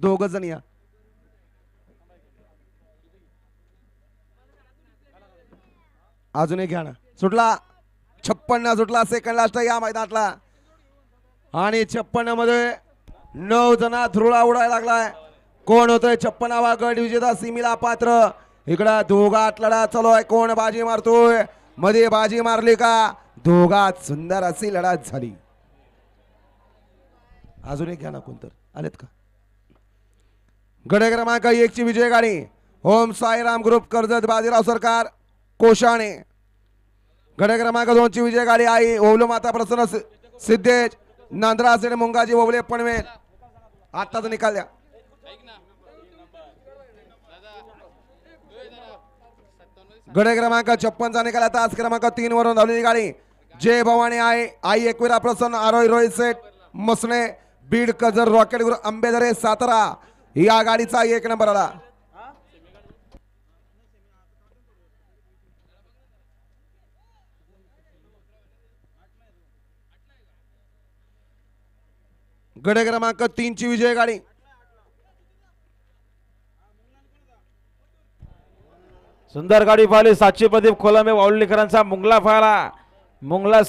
दोघ जण या. अजून एक घ्या ना. सुटला. छप्पन्न सुटला. सेकंड लास्ट या मैदानातला. आणि छप्पन्नमध्ये नऊ जणा धुरळा उडायला लागलाय. कोण होतोय छप्पनावा गट? विजेता सिमीला पात्र. इकडं दोघात लढा चालू आहे. कोण बाजी मारतोय? मध्ये बाजी मारली का? दोघात सुंदर अशी लढत झाली. अजून एक घ्या ना कोणतर. आलेत का? गडे क्रमांक एक ची विजय गाडी ओम साईराम ग्रुप कर्जत बाजीराव सरकार कोशाणे. गडे क्रमांक दोन ची विजय गाडी आई ओवलो माता प्रसन्न सिद्धेश नांद्रा सेड मुंगाजी ओवले पनवेल. आत्ताच निकाल द्या. गडे क्रमांक छप्पनचा निकाल आता आज क्रमांक तीन वरून धावलेली गाडी जय भवानी आहे आई एकविरा प्रसन्न आरोही रोहित सेठ मसणे बीड कजर रॉकेट गुरु अंबेदरे सातारा. या गाडीचा एक नंबर आला. गडे क्रमांक तीन ची विजय गाडी. सुंदर गाडी पाहिली सातशे प्रदीप खोलामे वावलीकरांचा मुंगला फाळा मुंगला